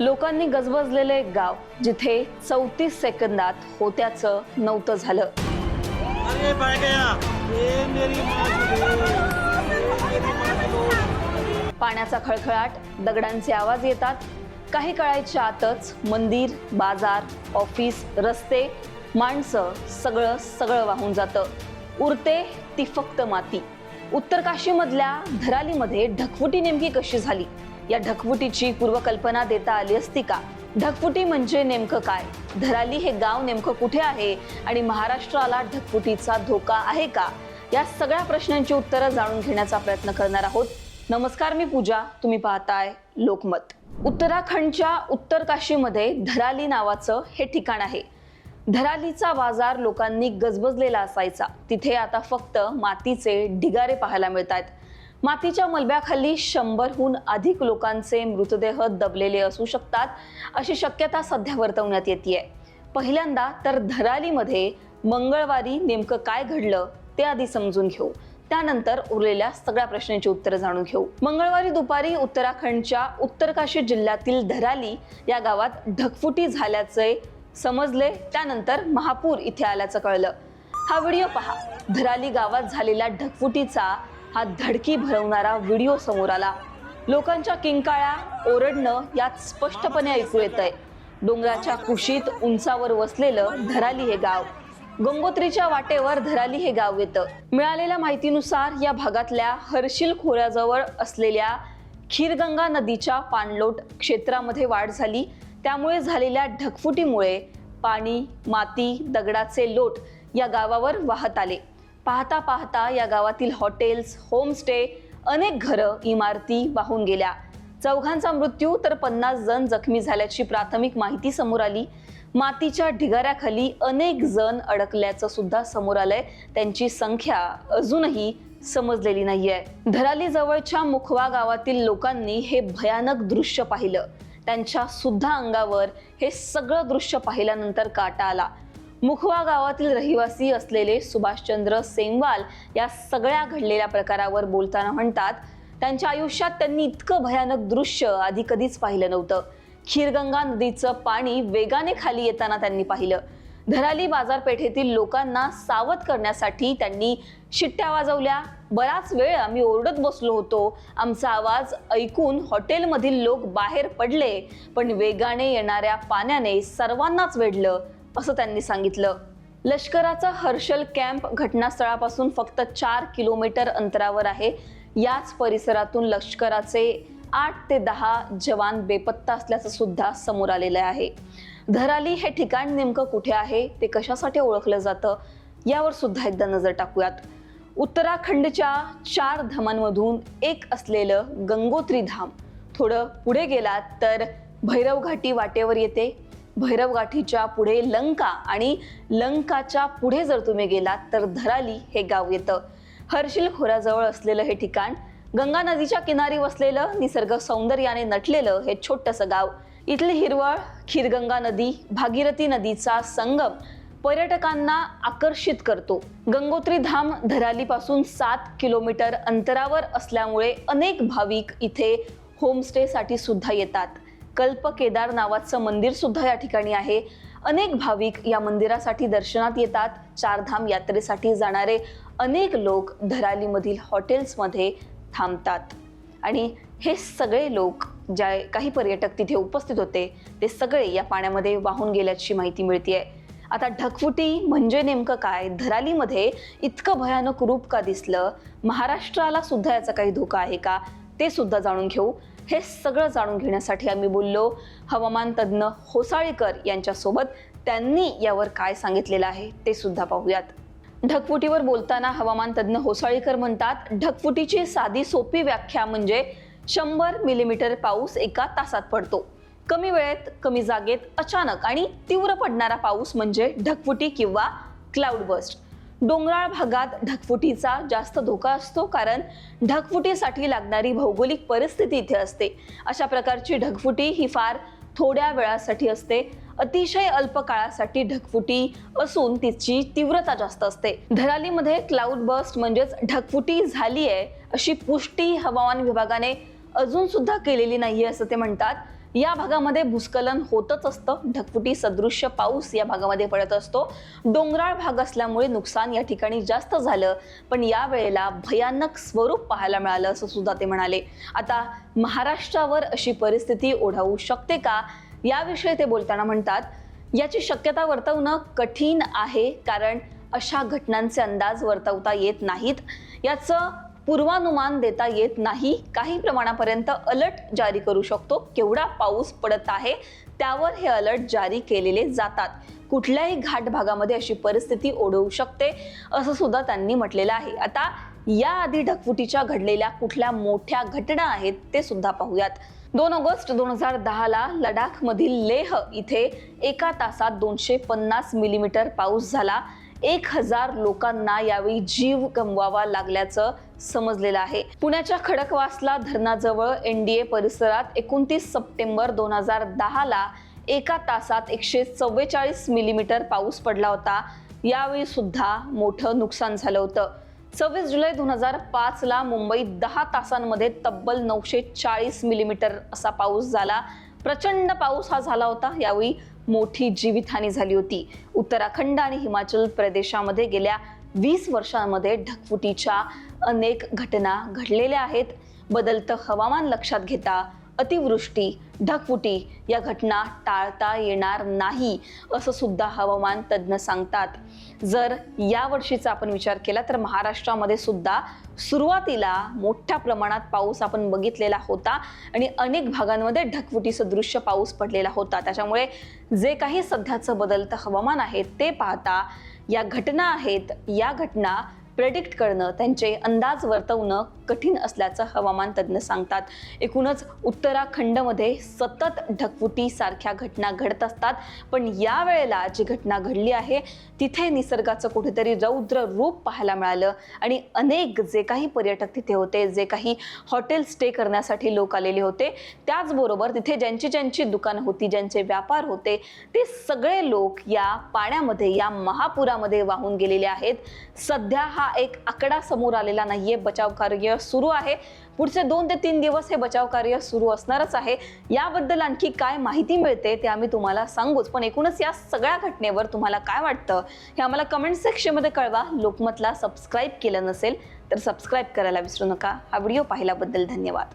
लोकांनी गजबजलेलं एक गाव जिथे चौतीस सेकंदात होत्याचं नव्हतं झालं। पाण्याचा खळखळाट दगडांचे आवाज येतात. काही काळाच्या आतच मंदिर बाजार ऑफिस रस्ते माणसं सगळं सगळं वाहून जातं. उरते ती फक्त माती. उत्तर काशीमधल्या धरालीमध्ये ढकफुटी नेमकी कशी झाली? या ढकफुटीची पूर्वकल्पना देता आली असती का? ढकफुटी म्हणजे नेमकं काय? धराली हे गाव नेमकं कुठे आहे? आणि महाराष्ट्राला ढकफुटीचा धोका आहे का? या सगळ्या प्रश्नांची उत्तरं जाणून घेण्याचा प्रयत्न करणार आहोत. नमस्कार मी पूजा. तुम्ही पाहताय लोकमत. उत्तराखंडच्या उत्तर काशीमध्ये धराली नावाचं हे ठिकाण आहे. धरालीचा बाजार लोकांनी गजबजलेला असायचा. तिथे आता फक्त मातीचे ढिगारे पाहायला मिळत आहेत मातीच्या मलब्याखाली शंभरहून अधिक लोकांचे मृतदेह दबलेले असू शकतात अशी शक्यता सध्या वर्तवण्यात येते पहिल्यांदा तर धरालीमध्ये मंगळवारी नेमकं काय घडलं ते आधी समजून घेऊ. त्यानंतर उरलेल्या सगळ्या प्रश्नांची उत्तरं जाणून घेऊ. मंगळवारी दुपारी उत्तराखंडच्या उत्तरकाशी जिल्ह्यातील धराली या गावात ढगफुटी झाल्याचे समजले त्यानंतर महापूर इथे आल्याचं कळलं. हा व्हिडिओ पहा. धराली गावात झालेल्या ढगफुटीचा हा धडकी भरवणारा व्हिडिओ समोर आला. लोकांच्या किंकाळ्या ओरडणं यात स्पष्टपणे ऐकू येत आहे डोंगराच्या कुशीत उंचावर वसलेलं धराली हे गाव. गंगोत्रीच्या वाटेवर धराली हे गाव येतं. मिळालेल्या माहितीनुसार या भागातल्या हर्षिल खोऱ्याजवळ असलेल्या खीरगंगा नदीच्या पाणलोट क्षेत्रामध्ये वाढ झाली. त्यामुळे झालेल्या ढगफुटीमुळे पाणी माती दगडाचे लोट या गावावर वाहत आले. पाहता पाहता या गावातील हॉटेल्स होमस्टे अनेक घरं इमारती वाहून गेल्या. चौघांचा मृत्यू तर पन्नास जण जखमी झाल्याची प्राथमिक माहिती समोर आली. मातीच्या ढिगाऱ्याखाली अनेक जण अडकल्याचं सुद्धा समोर आलंय. त्यांची संख्या अजूनही समजलेली नाहीये. धराली जवळच्या मुखवा गावातील लोकांनी हे भयानक दृश्य पाहिलं. त्यांच्या सुद्धा अंगावर हे सगळं दृश्य पाहिल्यानंतर काटा आला. मुखवा गावातील रहिवासी असलेले सुभाषचंद्र सेमवाल या सगळ्या घडलेल्या प्रकारावर बोलताना म्हणतात त्यांच्या आयुष्यात त्यांनी इतकं भयानक दृश्य आधी कधीच पाहिलं नव्हतं. खीरगंगा नदीचं पाणी वेगाने खाली येताना त्यांनी पाहिलं. धराली बाजारपेठेतील लोकांना सावध करण्यासाठी त्यांनी शिट्ट्या वाजवल्या. बराच वेळ आम्ही ओरडत बसलो होतो. आमचा आवाज ऐकून हॉटेलमधील लोक बाहेर पडले पण वेगाने येणाऱ्या पाण्याने सर्वांनाच वेढलं. असं त्यांनी सांगितलं. लष्कराचा हर्षल कॅम्प घटनास्थळापासून फक्त चार किलोमीटर अंतरावर आहे. याच परिसरातून लष्कराचे आठ ते दहा जवान बेपत्ता असल्याचं सुद्धा समोर आलेलं आहे. धराली हे ठिकाण नेमकं कुठे आहे? ते कशासाठी ओळखलं जातं? यावर सुद्धा एकदा नजर टाकूयात. उत्तराखंडच्या चार धामांमधून एक असलेलं गंगोत्री धाम. थोडं पुढे गेलात तर भैरव घाटी वाटेवर येते. भैरवगाठीच्या पुढे लंका आणि लंकाच्या पुढे जर तुम्ही गेलात तर धराली हे गाव येतं. हर्षिल खोऱ्याजवळ असलेलं हे ठिकाण गंगा नदीच्या किनारी वसलेलं निसर्ग सौंदर्याने नटलेलं हे छोटंसं गाव. इथली हिरवळ खीरगंगा नदी भागीरथी नदीचा संगम पर्यटकांना आकर्षित करतो. गंगोत्री धाम धरालीपासून सात किलोमीटर अंतरावर असल्यामुळे अनेक भाविक इथे होमस्टेसाठी सुद्धा येतात. कल्प केदार नावाचं मंदिर सुद्धा या ठिकाणी आहे. अनेक भाविक या मंदिरासाठी दर्शनात येतात. चारधाम यात्रेसाठी जाणारे अनेक लोक धरालीमधील हॉटेल्समध्ये थांबतात. आणि हे सगळे लोक ज्या काही पर्यटक तिथे उपस्थित होते ते सगळे या पाण्यामध्ये वाहून गेल्याची माहिती मिळते आता ढकफुटी म्हणजे नेमकं काय? धरालीमध्ये इतकं भयानक रूप का दिसलं? महाराष्ट्राला सुद्धा याचा काही धोका आहे का? ते सुद्धा जाणून घेऊ. हे सगळं जाणून घेण्यासाठी आम्ही बोललो. हवामान तज्ज्ञ होसाळीकर यांच्यासोबत त्यांनी यावर काय सांगितलेलं आहे ते सुद्धा पाहूयात. ढकफुटीवर बोलताना हवामान तज्ज्ञ होसाळीकर म्हणतात ढकफुटीची साधी सोपी व्याख्या म्हणजे शंभर मिलीमीटर पाऊस एका तासात पडतो. कमी वेळेत कमी जागेत अचानक आणि तीव्र पडणारा पाऊस म्हणजे ढकफुटी किंवा क्लाउड बस्ट. डोंगराळ भागात ढगफुटीचा जास्त धोका असतो कारण ढगफुटीसाठी लागणारी भौगोलिक परिस्थिती इथे असते. अशा प्रकारची ढगफुटी ही फार थोड्या वेळासाठी असते. अतिशय अल्प काळासाठी ढगफुटी असून तिची तीव्रता जास्त असते. धरालीमध्ये क्लाउड बस्ट म्हणजेच ढगफुटी झाली आहे अशी पुष्टी हवामान विभागाने अजून सुद्धा केलेली नाही असं ते म्हणतात. या भागामध्ये भूस्खलन होतच असतं. ढकपुटी सदृश्य पाऊस या भागामध्ये पडत असतो. डोंगराळ भाग असल्यामुळे नुकसान या ठिकाणी जास्त झालं. पण या वेळेला भयानक स्वरूप पाहायला मिळालं असं सुद्धा ते म्हणाले. आता महाराष्ट्रावर अशी परिस्थिती ओढावू शकते का? याविषयी ते बोलताना म्हणतात याची शक्यता वर्तवणं कठीण आहे कारण अशा घटनांचे अंदाज वर्तवता येत नाहीत. याचं पूर्वानुमान देता येत नाही. काही प्रमाणापर्यंत अलर्ट जारी करू शकतो. केवढा पाऊस पडत आहे त्यावर हे अलर्ट जारी केलेले जातात. कुठल्याही घाट भागामध्ये अशी परिस्थिती ओढवू शकते असं सुद्धा त्यांनी म्हटलेलं आहे. आता याआधी ढकफुटीच्या घडलेल्या कुठल्या मोठ्या घटना आहेत ते सुद्धा पाहूयात. दोन ऑगस्ट दोन हजार दहाला लडाखमधील लेह इथे एका तासात दोनशे पन्नास मिलीमीटर पाऊस झाला. एक हजार लोकांना यावेळी जीव गमवावा लागल्याचं समजलेलं आहे. पुण्याच्या खडकवासला धरणाजवळ एनडीए परिसरात एकोणतीस सप्टेंबर दोन हजार दहाला एका तासात एकशे चव्वेचाळीस मिलीमीटर पाऊस पडला होता. यावेळी सुद्धा मोठं नुकसान झालं होतं. सव्वीस जुलै दोन हजार पाच ला मुंबईत दहा तासांमध्ये तब्बल नऊशे चाळीस मिलीमीटर असा पाऊस झाला. प्रचंड पाऊस हा झाला होता. यावेळी मोठी जीवितहानी झाली होती. उत्तराखंड आणि हिमाचल प्रदेशामध्ये गेल्या वीस वर्षांमध्ये ढगफुटीच्या अनेक घटना घडलेल्या आहेत. बदलतं हवामान लक्षात घेता अतिवृष्टी ढगफुटी या घटना टाळता येणार नाही असं सुद्धा हवामान तज्ज्ञ सांगतात. जर या वर्षीचा आपण विचार केला तर महाराष्ट्रामध्ये सुद्धा सुरुवातीला मोठ्या प्रमाणात पाऊस आपण बघितलेला होता आणि अनेक भागांमध्ये ढगफुटी सदृश्य पाऊस पडलेला होता. त्याच्यामुळे जे काही सध्याचं बदलतं हवामान आहे ते पाहता या घटना आहेत. या घटना प्रेडिक्ट करणं त्यांचे अंदाज वर्तवणं कठीण असल्याचं हवामान तज्ज्ञ सांगतात. एकूणच उत्तराखंडमध्ये सतत ढकफुटीसारख्या घटना घडत असतात. पण या वेळेला जी घटना घडली आहे तिथे निसर्गाचं कुठेतरी रौद्र रूप पाहायला मिळालं. आणि अनेक जे काही पर्यटक तिथे होते जे काही हॉटेल स्टे करण्यासाठी लोक आलेले होते त्याचबरोबर तिथे ज्यांची ज्यांची दुकानं होती ज्यांचे व्यापार होते ते सगळे लोक या पाण्यामध्ये या महापुरामध्ये वाहून गेलेले आहेत. सध्या हा हा एक आकडा समोर आलेला नाहीये. बचाव कार्य सुरू आहे. पुढचे दोन ते तीन दिवस हे बचाव कार्य सुरू असणारच आहे. याबद्दल आणखी काय माहिती मिळते ते आम्ही तुम्हाला सांगूच. पण एकूणच या सगळ्या घटनेवर तुम्हाला काय वाटतं हे आम्हाला कमेंट सेक्शनमध्ये कळवा. लोकमतला सबस्क्राईब केलं नसेल तर सबस्क्राईब करायला विसरू नका. हा व्हिडिओ पाहिल्याबद्दल धन्यवाद.